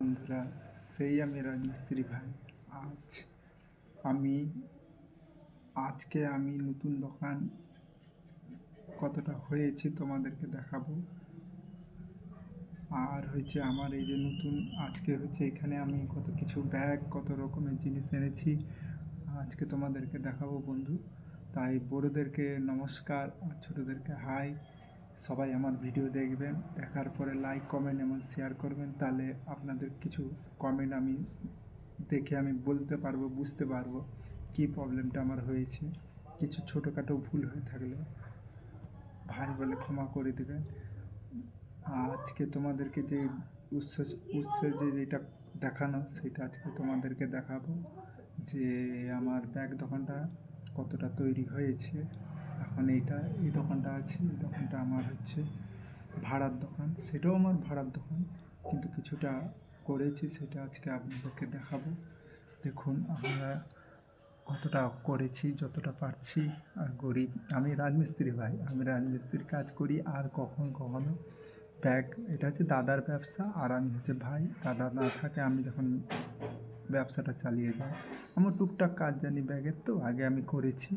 বন্ধুরা, সেই আমি রাজমিস্ত্রি ভাই। আজ আমি, আজকে আমি নতুন দোকান কতটা হয়েছে তোমাদেরকে দেখাবো। আর হয়েছে আমার এই যে নতুন, আজকে হচ্ছে এখানে আমি কত কিছু ব্যাগ, কত রকমের জিনিস এনেছি। আজকে তোমাদেরকে দেখাবো বন্ধু। তাই বড়োদেরকে নমস্কার আর ছোটোদেরকে হাই। সবাই আমার ভিডিও দেখবেন, দেখার পরে লাইক কমেন্ট এবং শেয়ার করবেন, তাহলে আপনাদের কিছু কমেন্ট আমি দেখে আমি বলতে পারব, বুঝতে পারব কী প্রবলেমটা আমার হয়েছে। কিছু ছোটোখাটো ভুল হয়ে থাকলে ভাই বলে ক্ষমা করে দেবেন। আজকে তোমাদেরকে যে উৎস, উৎসে যে যেটা দেখানো, সেটা আজকে তোমাদেরকে দেখাবো। যে আমার ব্যাগ দোকানটা কতটা তৈরি হয়েছে। এখন এইটা, এই দোকানটা আছে, এই দোকানটা আমার হচ্ছে ভাড়ার দোকান। সেটাও আমার ভাড়ার দোকান, কিন্তু কিছুটা করেছি, সেটা আজকে আপনাদেরকে দেখাবো। দেখুন, আমরা কতটা করেছি, যতটা পারছি, আর গরিব। আমি রাজমিস্ত্রি ভাই, আমি রাজমিস্ত্রির কাজ করি, আর কখন কখনো ব্যাগ, এটা হচ্ছে দাদার ব্যবসা, আর আমি হচ্ছে ভাই। দাদা না থাকে, আমি যখন ব্যবসাটা চালিয়ে যাই। আমার টুকটাক কাজ জানি ব্যাগের তো, আগে আমি করেছি।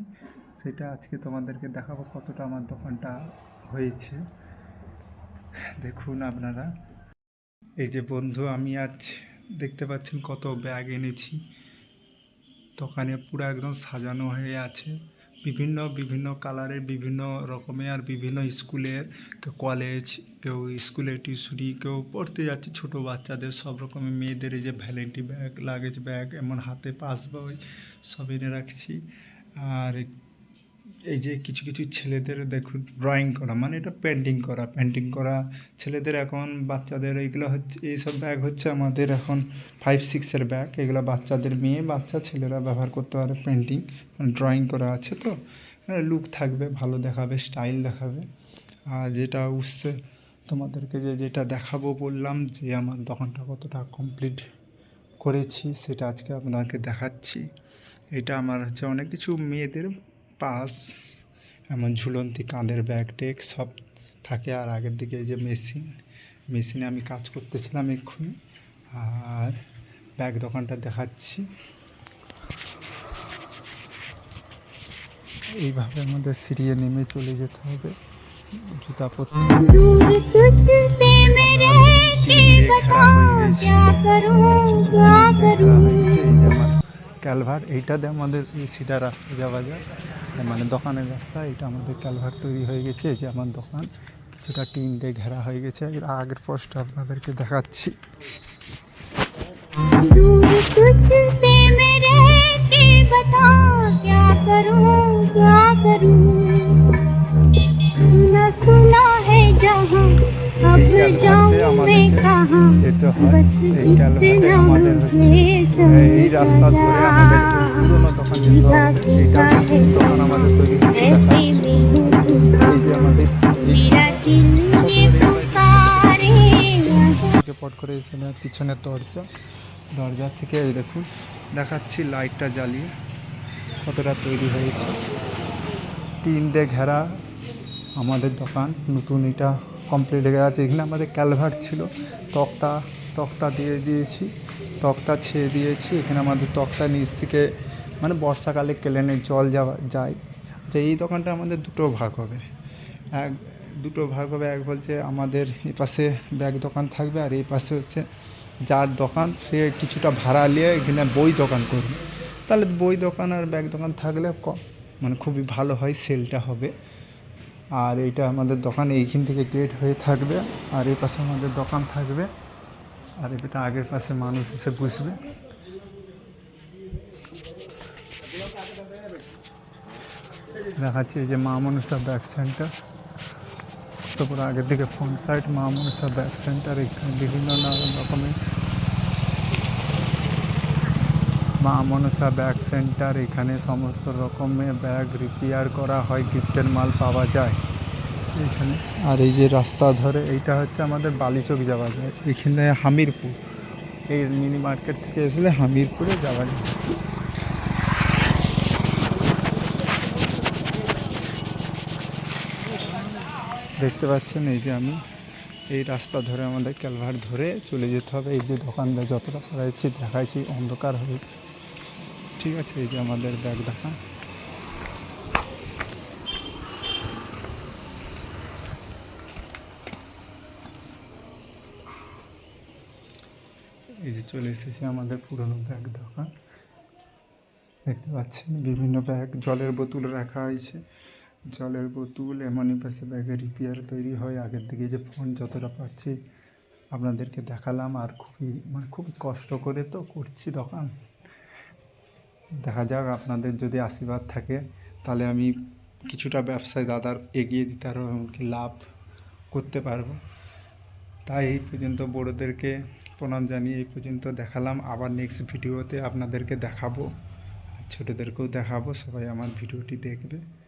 সেটা আজকে তোমাদেরকে দেখাবো, কতটা আমার দোকানটা হয়েছে। দেখুন আপনারা, এই যে বন্ধু আমি আজ দেখতে পাচ্ছেন কত ব্যাগ এনেছি। দোকানে পুরো একদম সাজানো হয়ে আছে। বিভিন্ন বিভিন্ন কালারের, বিভিন্ন রকমের আর বিভিন্ন স্কুলের কেউ কলেজ কেউ স্কুলের টিউশনি কেউ পড়তে যাচ্ছে ছোটো বাচ্চাদের। সব রকমের মেয়েদের এই যে ভ্যালেন্টি ব্যাগ লাগেজ ব্যাগ এমন হাতে পাস বই সব এনে রাখছি। আর এই যে কিছু কিছু ছেলেদের দেখুন ড্রয়িং করা মানে এটা পেন্টিং করা পেন্টিং করা ছেলেদের এখন বাচ্চাদের এইগুলো হচ্ছে এইসব ব্যাগ হচ্ছে আমাদের এখন ফাইভ সিক্সের ব্যাগ এগুলো বাচ্চাদের মেয়ে, বাচ্চা ছেলেরা ব্যবহার করতে পারে পেন্টিং মানে ড্রয়িং করা আছে তো লুক থাকবে, ভালো দেখাবে স্টাইল দেখাবে। আর যেটা উঠছে, তোমাদেরকে যে যেটা দেখাবো বললাম, যে আমার দোকানটা কতটা কমপ্লিট করেছি, সেটা আজকে আপনাকে দেখাচ্ছি। এটা আমার হচ্ছে অনেক কিছু মেয়েদের পাস এমন ঝুলন্তি কাঁধের ব্যাগ টেক সব থাকে আর আগের দিকে যে মেশিন মেশিনে আমি কাজ করতেছিলাম এক্ষুনি আর ব্যাগ দোকানটা দেখাচ্ছি এইভাবে আমাদের সিরিয়ে নেমে চলে যেতে হবে জুতা পরতে ক্যালভার এইটাতে আমাদের এই সিধা রাস্তা যাওয়া যায় হ্যাঁ, মানে দোকানের রাস্তা এটা আমাদের ক্যালভার তৈরি হয়ে গেছে যে আমার দোকান। কিছুটা টিন দিয়ে ঘেরা হয়ে গেছে। আগের পোস্ট আপনাদেরকে দেখাচ্ছি। যেতে হয় এই রাস্তা ধরে আমাদের পট করে এসে পিছনের দরজা। দরজা থেকে দেখুন, দেখাচ্ছি লাইটটা জ্বালিয়ে কতটা তৈরি হয়েছে। টিন দিয়ে ঘেরা আমাদের দোকান, নতুন এটা কমপ্লিট হয়ে গেছে। এখানে আমাদের ক্যালভার ছিল, তক্তা তক্তা দিয়ে দিয়েছি, তক্তা ছেড়ে দিয়েছি। এখানে আমাদের তক্তা নিচ থেকে মানে বর্ষাকালে কেলেনের জল যাওয়া যায়। আচ্ছা এই দোকানটা আমাদের দুটো ভাগ হবে। এক, দুটো ভাগ হবে, এক বলছে আমাদের এই পাশে ব্যাগ দোকান থাকবে আর এই পাশে হচ্ছে যার দোকান, সে কিছুটা ভাড়া নিয়ে এখানে বই দোকান করবে। তাহলে বই দোকান আর ব্যাগ দোকান থাকলে মানে খুবই ভালো হয়, সেলটা হবে। আর এইটা আমাদের দোকান এইখান থেকে গেট হয়ে থাকবে। আর এই পাশে আমাদের দোকান থাকবে। আর এটা আগের পাশে মানুষ এসে বসবে। দেখাচ্ছি যে মা মনসা ব্যাগ সেন্টার তারপর আগের দিকে ফ্রন্ট সাইড মা মনসা ব্যাগ সেন্টার এখানে বিভিন্ন নানান রকমের মা মনসা ব্যাগ সেন্টার এখানে সমস্ত রকমের ব্যাগ রিপেয়ার করা হয় গিফটের মাল পাওয়া যায়। এখানে আর এই যে রাস্তা ধরে, এইটা হচ্ছে আমাদের বালিচক যাওয়া যায়। এখানে হামিরপুর। এই মিনি মার্কেট থেকে আসলে হামিরপুরে যাওয়া যায়। দেখতে পাচ্ছেন এই যে আমি এই রাস্তা ধরে আমাদের ক্যালভার ধরে চলে যেতে হবে। এই যে দোকানদার যতটা করাইছি দেখাইছি, অন্ধকার হয়েছে ঠিক আছে, এই যে আমাদের ব্যাগ দেখা। এই যে চলে এসেছে আমাদের পুরনো ব্যাগ দোকান দেখতে পাচ্ছেন বিভিন্ন ব্যাগ, জলের বোতল রাখা হয়েছে। জলের বোতল, এমনই পাশে ব্যাগের রিপেয়ার তৈরি হয়। আগের দিকে যে ফোন যতটা পাচ্ছি, আপনাদেরকে দেখালাম আর খুবই মানে খুব কষ্ট করে তো করছি দোকান। দেখা যাক আপনাদের যদি আশীর্বাদ থাকে, তাহলে আমি কিছুটা ব্যবসায় দাদার এগিয়ে দিতে পারব এমনকি লাভ করতে পারব। তাই এই পর্যন্ত বড়োদেরকে প্রণাম জানিয়ে এই পর্যন্ত দেখালাম। আবার নেক্সট ভিডিওতে আপনাদেরকে দেখাবো ছোটোদেরকেও দেখাবো। সবাই আমার ভিডিওটি দেখবে।